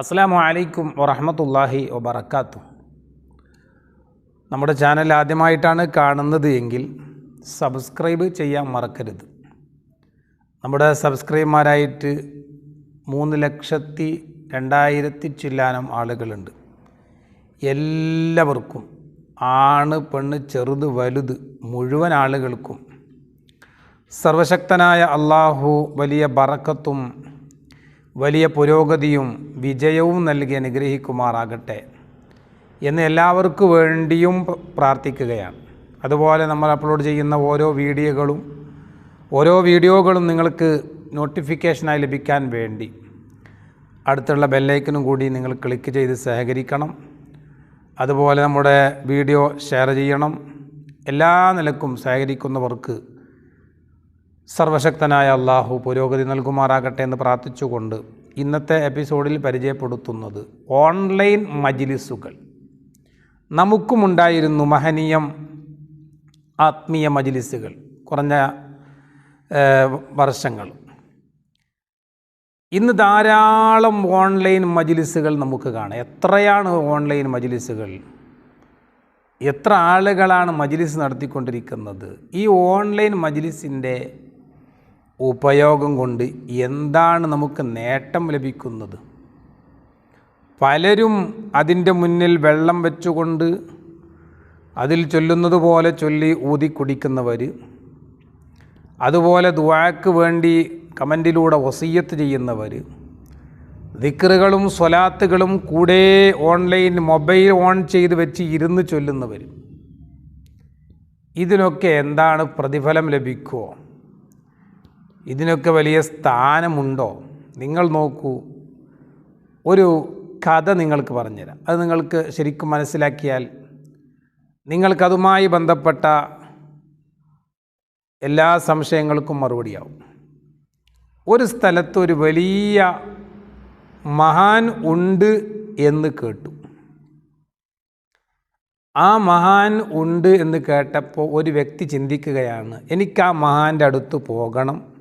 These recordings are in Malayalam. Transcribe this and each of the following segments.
അസ്സാം അലൈക്കും വറഹമത്തല്ലാഹി വബർക്കാത്തു നമ്മുടെ ചാനൽ ആദ്യമായിട്ടാണ് കാണുന്നത് എങ്കിൽ സബ്സ്ക്രൈബ് ചെയ്യാൻ മറക്കരുത്. നമ്മുടെ സബ്സ്ക്രൈബർമാരായിട്ട് മൂന്ന് ലക്ഷത്തി രണ്ടായിരത്തി ചില്ലാനം ആളുകളുണ്ട്. എല്ലാവർക്കും ആണ് പെണ്ണ് ചെറുത് വലുത് മുഴുവൻ ആളുകൾക്കും സർവശക്തനായ അള്ളാഹു വലിയ ബറക്കത്തും വലിയ പുരോഗതിയും വിജയവും നൽകി അനുഗ്രഹിക്കുമാറാകട്ടെ എന്ന് എല്ലാവർക്കു വേണ്ടിയും പ്രാർത്ഥിക്കുകയാണ്. അതുപോലെ നമ്മൾ അപ്ലോഡ് ചെയ്യുന്ന ഓരോ വീഡിയോകളും ഓരോ വീഡിയോകളും നിങ്ങൾക്ക് നോട്ടിഫിക്കേഷനായി ലഭിക്കാൻ വേണ്ടി അടുത്തുള്ള ബെല്ലൈക്കനും കൂടി നിങ്ങൾ ക്ലിക്ക് ചെയ്ത് സഹകരിക്കണം. അതുപോലെ നമ്മുടെ വീഡിയോ ഷെയർ ചെയ്യണം. എല്ലാ നിലക്കും സഹകരിക്കുന്നവർക്ക് സർവശക്തനായ അള്ളാഹു പുരോഗതി നൽകുമാറാകട്ടെ എന്ന് പ്രാർത്ഥിച്ചുകൊണ്ട് ഇന്നത്തെ എപ്പിസോഡിൽ പരിചയപ്പെടുത്തുന്നത് ഓൺലൈൻ മജിലിസുകൾ. നമുക്കുമുണ്ടായിരുന്നു മഹനീയം ആത്മീയ മജിലിസുകൾ കുറഞ്ഞ വർഷങ്ങൾ. ഇന്ന് ധാരാളം ഓൺലൈൻ മജിലിസുകൾ നമുക്ക് കാണാം. എത്രയാണ് ഓൺലൈൻ മജിലിസുകൾ? എത്ര ആളുകളാണ് മജിലിസ് നടത്തിക്കൊണ്ടിരിക്കുന്നത്? ഈ ഓൺലൈൻ മജിലിസിന്റെ ഉപയോഗം കൊണ്ട് എന്താണ് നമുക്ക് നേട്ടം ലഭിക്കുന്നത്? പലരും അതിന്റെ മുന്നിൽ വെള്ളം വെച്ചുകൊണ്ട് അതിൽ ചൊല്ലുന്നത് പോലെ ചൊല്ലി ഊതി കുടിക്കുന്നവർ അതുപോലെ ദുവാക്ക് വേണ്ടി കമന്റിലൂടെ വസീയത്ത് ചെയ്യുന്നവർ ദിക്റുകളും സ്വലാത്തുകളും കൂടെ ഓൺലൈൻ മൊബൈൽ ഓൺ ചെയ്ത് വെച്ച് ഇരുന്ന് ചൊല്ലുന്നവർ. ഇതിനൊക്കെ എന്താണ് പ്രതിഫലം ലഭിക്കുമോ ഇതിനൊക്കെ വലിയ സ്ഥാനമുണ്ടോ? നിങ്ങൾ നോക്കൂ. ഒരു കഥ നിങ്ങൾക്ക് പറഞ്ഞുതരാം. അത് നിങ്ങൾക്ക് ശരിക്കും മനസ്സിലാക്കിയാൽ നിങ്ങൾക്കതുമായി ബന്ധപ്പെട്ട എല്ലാ സംശയങ്ങൾക്കും മറുപടിയാവും. ഒരു സ്ഥലത്ത് ഒരു വലിയ മഹാൻ ഉണ്ട് എന്ന് കേട്ടു. ആ മഹാൻ ഉണ്ട് എന്ന് കേട്ടപ്പോൾ ഒരു വ്യക്തി ചിന്തിക്കുകയാണ് എനിക്ക് ആ മഹാന്റെ അടുത്ത് പോകണം.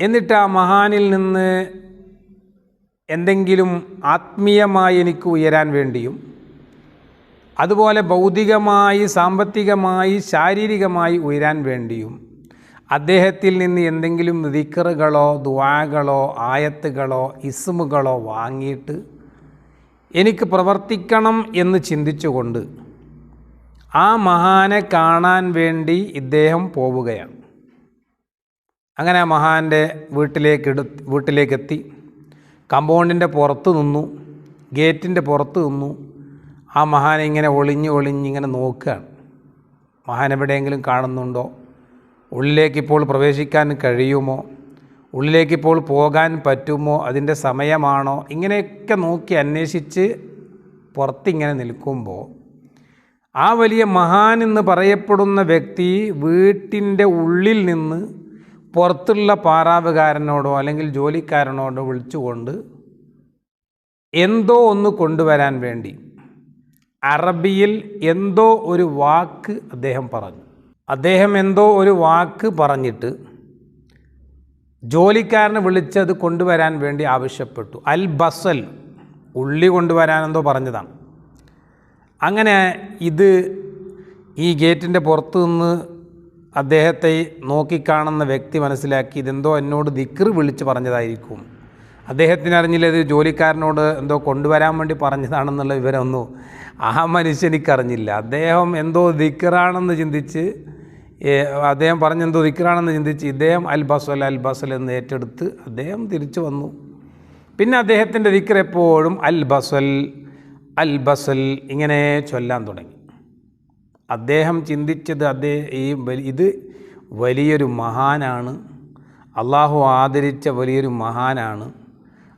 എന്നിട്ട് ആ മഹാനിൽ നിന്ന് എന്തെങ്കിലും ആത്മീയമായി എനിക്ക് ഉയരാൻ വേണ്ടിയും അതുപോലെ ഭൗതികമായി സാമ്പത്തികമായി ശാരീരികമായി ഉയരാൻ വേണ്ടിയും അദ്ദേഹത്തിൽ നിന്ന് എന്തെങ്കിലും ദിക്കറുകളോ ദ്വാകളോ ആയത്തുകളോ ഇസ്മുകളോ വാങ്ങിയിട്ട് എനിക്ക് പ്രവർത്തിക്കണം എന്ന് ചിന്തിച്ചുകൊണ്ട് ആ മഹാനെ കാണാൻ വേണ്ടി ഇദ്ദേഹം പോവുകയാണ്. അങ്ങനെ ആ മഹാന്റെ വീട്ടിലേക്ക് എടു വീട്ടിലേക്കെത്തി. കമ്പൗണ്ടിന്റെ പുറത്ത് നിന്നു ഗേറ്റിന്റെ പുറത്ത് നിന്നു. ആ മഹാൻ ഇങ്ങനെ ഒളിഞ്ഞ് ഒളിഞ്ഞ് ഇങ്ങനെ നോക്കുകയാണ്. മഹാൻ എവിടെയെങ്കിലും കാണുന്നുണ്ടോ? ഉള്ളിലേക്ക് ഇപ്പോൾ പ്രവേശിക്കാൻ കഴിയുമോ? ഉള്ളിലേക്ക് ഇപ്പോൾ പോകാൻ പറ്റുമോ? അതിന്റെ സമയമാണോ? ഇങ്ങനെയൊക്കെ നോക്കി അന്വേഷിച്ച് പുറത്തിങ്ങനെ നിൽക്കുമ്പോൾ ആ വലിയ മഹാൻ എന്ന് പറയപ്പെടുന്ന വ്യക്തി വീട്ടിന്റെ ഉള്ളിൽ നിന്ന് പുറത്തുള്ള പാറാവുകാരനോടോ അല്ലെങ്കിൽ ജോലിക്കാരനോടോ വിളിച്ചുകൊണ്ട് എന്തോ ഒന്ന് കൊണ്ടുവരാൻ വേണ്ടി അറബിയിൽ എന്തോ ഒരു വാക്ക് അദ്ദേഹം പറഞ്ഞു. അദ്ദേഹം എന്തോ ഒരു വാക്ക് പറഞ്ഞിട്ട് ജോലിക്കാരനെ വിളിച്ചത് കൊണ്ടുവരാൻ വേണ്ടി ആവശ്യപ്പെട്ടു. അൽ ബസൽ ഉള്ളി കൊണ്ടുവരാനെന്തോ പറഞ്ഞതാണ്. അങ്ങനെ ഇത് ഈ ഗേറ്റിന്റെ പുറത്തു നിന്ന് അദ്ദേഹത്തെ നോക്കിക്കാണുന്ന വ്യക്തി മനസ്സിലാക്കി ഇതെന്തോ എന്നോട് ദിക്ർ വിളിച്ച് പറഞ്ഞതായിരിക്കും. അദ്ദേഹത്തിന് അറിഞ്ഞില്ല ഇത് ജോലിക്കാരനോട് എന്തോ കൊണ്ടുവരാൻ വേണ്ടി പറഞ്ഞതാണെന്നുള്ള വിവരമൊന്നും ആ മനുഷ്യനിക്കറിഞ്ഞില്ല അദ്ദേഹം എന്തോ ദിക്റാണെന്ന് ചിന്തിച്ച് അദ്ദേഹം പറഞ്ഞെന്തോ ദിക്റാണെന്ന് ചിന്തിച്ച് ഇദ്ദേഹം അൽ ബസൽ എന്ന് ഏറ്റെടുത്ത് അദ്ദേഹം തിരിച്ചു വന്നു. പിന്നെ അദ്ദേഹത്തിന്റെ ദിക്ർ എപ്പോഴും അൽ ബസൽ അൽ ബസൽ ഇങ്ങനെ ചൊല്ലാൻ തുടങ്ങി. അദ്ദേഹം ചിന്തിച്ചത് അദ്ദേഹം ഈ ഇത് വലിയൊരു മഹാനാണ്. അള്ളാഹു ആദരിച്ച വലിയൊരു മഹാനാണ്.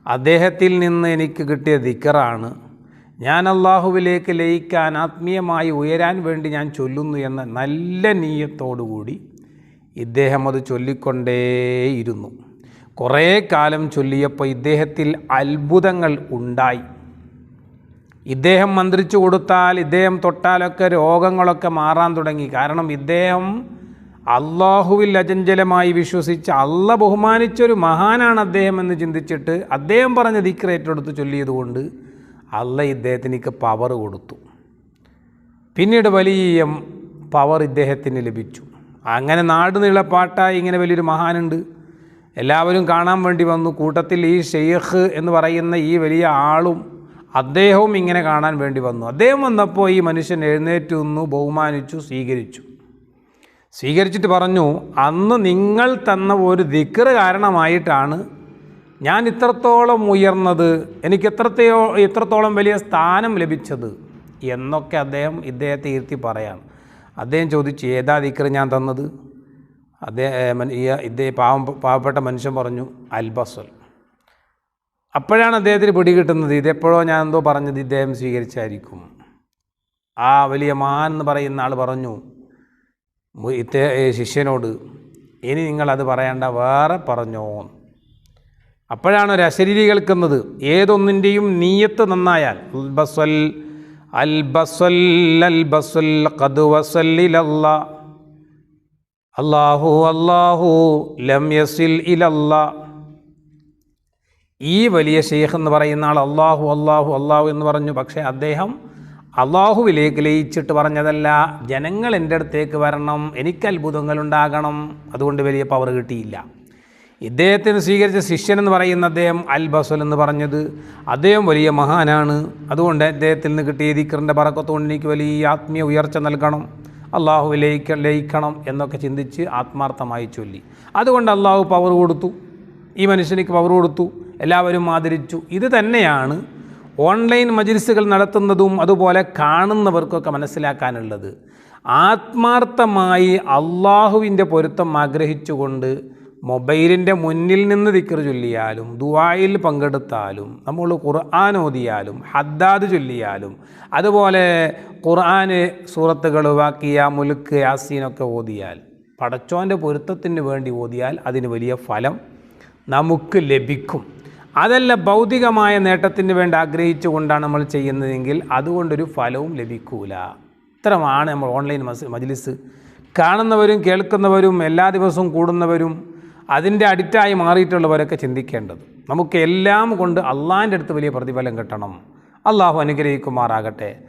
അദ്ദേഹത്തിൽ നിന്ന് എനിക്ക് കിട്ടിയ ദിക്കറാണ്. ഞാൻ അള്ളാഹുവിലേക്ക് ലയിക്കാൻ ആത്മീയമായി ഉയരാൻ വേണ്ടി ഞാൻ ചൊല്ലുന്നു എന്ന നല്ല നീയത്തോടുകൂടി ഇദ്ദേഹം അത് ചൊല്ലിക്കൊണ്ടേയിരുന്നു. കുറേ കാലം ചൊല്ലിയപ്പോൾ ഇദ്ദേഹത്തിൽ അത്ഭുതങ്ങൾ ഉണ്ടായി. ഇദ്ദേഹം മന്ത്രിച്ചു കൊടുത്താൽ ഇദ്ദേഹം തൊട്ടാലൊക്കെ രോഗങ്ങളൊക്കെ മാറാൻ തുടങ്ങി. കാരണം ഇദ്ദേഹം അള്ളാഹുവിൽ അചഞ്ചലമായി വിശ്വസിച്ച് അല്ല ബഹുമാനിച്ചൊരു മഹാനാണ് അദ്ദേഹം എന്ന് ചിന്തിച്ചിട്ട് അദ്ദേഹം പറഞ്ഞ ദിക്രേറ്റെടുത്ത് ചൊല്ലിയതുകൊണ്ട് അല്ല ഇദ്ദേഹത്തിനേക്ക് പവർ കൊടുത്തു. പിന്നീട് വലിയ പവർ ഇദ്ദേഹത്തിന് ലഭിച്ചു. അങ്ങനെ നാട് നീളപ്പാട്ടായി ഇങ്ങനെ വലിയൊരു മഹാനുണ്ട്. എല്ലാവരും കാണാൻ വേണ്ടി വന്നു. കൂട്ടത്തിൽ ഈ ഷെയ്ഖ് എന്ന് പറയുന്ന ഈ വലിയ ആളും അദ്ദേഹവും ഇങ്ങനെ കാണാൻ വേണ്ടി വന്നു. അദ്ദേഹം വന്നപ്പോൾ ഈ മനുഷ്യൻ എഴുന്നേറ്റ് നിന്നു ബഹുമാനിച്ചു സ്വീകരിച്ചു. സ്വീകരിച്ചിട്ട് പറഞ്ഞു അന്ന് നിങ്ങൾ തന്ന ഒരു ദിക്കറ് കാരണമായിട്ടാണ് ഞാൻ ഇത്രത്തോളം ഉയർന്നത് എനിക്ക് എത്രത്തെയോ ഇത്രത്തോളം വലിയ സ്ഥാനം ലഭിച്ചത് എന്നൊക്കെ അദ്ദേഹം ഇദ്ദേഹത്തെ ഇരുത്തി പറയാണ്. അദ്ദേഹം ചോദിച്ചു ഏതാ ദിക്കറ് ഞാൻ തന്നത്? അദ്ദേഹം ഈ ഇദ്ദേഹം പാവം പാവപ്പെട്ട മനുഷ്യൻ പറഞ്ഞു അൽബസൽ അപ്പോഴാണ് അദ്ദേഹത്തിന് പിടികിട്ടുന്നത്. ഇതെപ്പോഴോ ഞാൻ എന്തോ പറഞ്ഞത് ഇദ്ദേഹം സ്വീകരിച്ചായിരിക്കും. ആ വലിയ മാൻ എന്ന് പറയുന്ന ആൾ പറഞ്ഞു ഇത്തേ ശിഷ്യനോട് ഇനി നിങ്ങളത് പറയേണ്ട വേറെ പറഞ്ഞോ. അപ്പോഴാണ് ഒരു അശരീരി കേൾക്കുന്നത്. ഏതൊന്നിന്റെയും നീയത്ത് നന്നായാൽ അൽബസൽ അൽബസൽ അൽബസൽ ഖദ് വസല്ലിലല്ല അല്ലാഹു അല്ലാഹു ലം യസിൽ ഇലല്ലാ ഈ വലിയ ഷെയ്ഖ് എന്ന് പറയുന്ന ആൾ അള്ളാഹു അള്ളാഹു അള്ളാഹു എന്ന് പറഞ്ഞു. പക്ഷേ അദ്ദേഹം അള്ളാഹുവിലേക്ക് ലയിച്ചിട്ട് പറഞ്ഞതല്ല ജനങ്ങൾ എന്റെ അടുത്തേക്ക് വരണം എനിക്ക് അത്ഭുതങ്ങൾ ഉണ്ടാകണം അതുകൊണ്ട് വലിയ പവർ കിട്ടിയില്ല. ഇദ്ദേഹത്തിന് സ്വീകരിച്ച ശിഷ്യൻ എന്ന് പറയുന്ന അദ്ദേഹം അൽ ബസൽ എന്ന് പറഞ്ഞത് അദ്ദേഹം വലിയ മഹാനാണ്. അതുകൊണ്ട് അദ്ദേഹത്തിൽ നിന്ന് കിട്ടിയ ദിക്കറിന്റെ പറക്കത്തുകൊണ്ട് എനിക്ക് വലിയ ആത്മീയ ഉയർച്ച നൽകണം. അള്ളാഹു ലയിക്ക ലയിക്കണം എന്നൊക്കെ ചിന്തിച്ച് ആത്മാർത്ഥമായി ചൊല്ലി. അതുകൊണ്ട് അള്ളാഹു പവർ കൊടുത്തു. ഈ മനുഷ്യനിക്ക് പവർ കൊടുത്തു. എല്ലാവരും ആദരിച്ചു. ഇത് തന്നെയാണ് ഓൺലൈൻ മജിലിസുകൾ നടത്തുന്നതും അതുപോലെ കാണുന്നവർക്കൊക്കെ മനസ്സിലാക്കാനുള്ളത്. ആത്മാർത്ഥമായി അള്ളാഹുവിന്റെ പൊരുത്തം ആഗ്രഹിച്ചുകൊണ്ട് മൊബൈലിന്റെ മുന്നിൽ നിന്ന് ദിക്കർ ചൊല്ലിയാലും ദുവായിൽ പങ്കെടുത്താലും നമ്മൾ ഖുർആൻ ഓതിയാലും ഹദ്ദാദ് ചൊല്ലിയാലും അതുപോലെ ഖുർആന് സൂറത്തുകൾ വാക്കിയ മുലുക്ക് യാസീനൊക്കെ ഓതിയാൽ പടച്ചോന്റെ പൊരുത്തത്തിന് വേണ്ടി ഓതിയാൽ അതിന് വലിയ ഫലം നമുക്ക് ലഭിക്കും. അതല്ല ഭൗതികമായ നേട്ടത്തിന് വേണ്ടി ആഗ്രഹിച്ചു കൊണ്ടാണ് നമ്മൾ ചെയ്യുന്നതെങ്കിൽ അതുകൊണ്ടൊരു ഫലവും ലഭിക്കൂല. ഇത്രമാണ് നമ്മൾ ഓൺലൈൻ മജ്ലിസ്. കാണുന്നവരും കേൾക്കുന്നവരും എല്ലാ ദിവസവും കൂടുന്നവരും അതിന്റെ അഡിക്റ്റായി മാറിയിട്ടുള്ളവരൊക്കെ ചിന്തിക്കേണ്ടത്. നമുക്ക് എല്ലാം കൊണ്ട് അള്ളാഹിന്റെ അടുത്ത് വലിയ പ്രതിഫലം കിട്ടണം. അള്ളാഹു അനുഗ്രഹിക്കുമാറാകട്ടെ.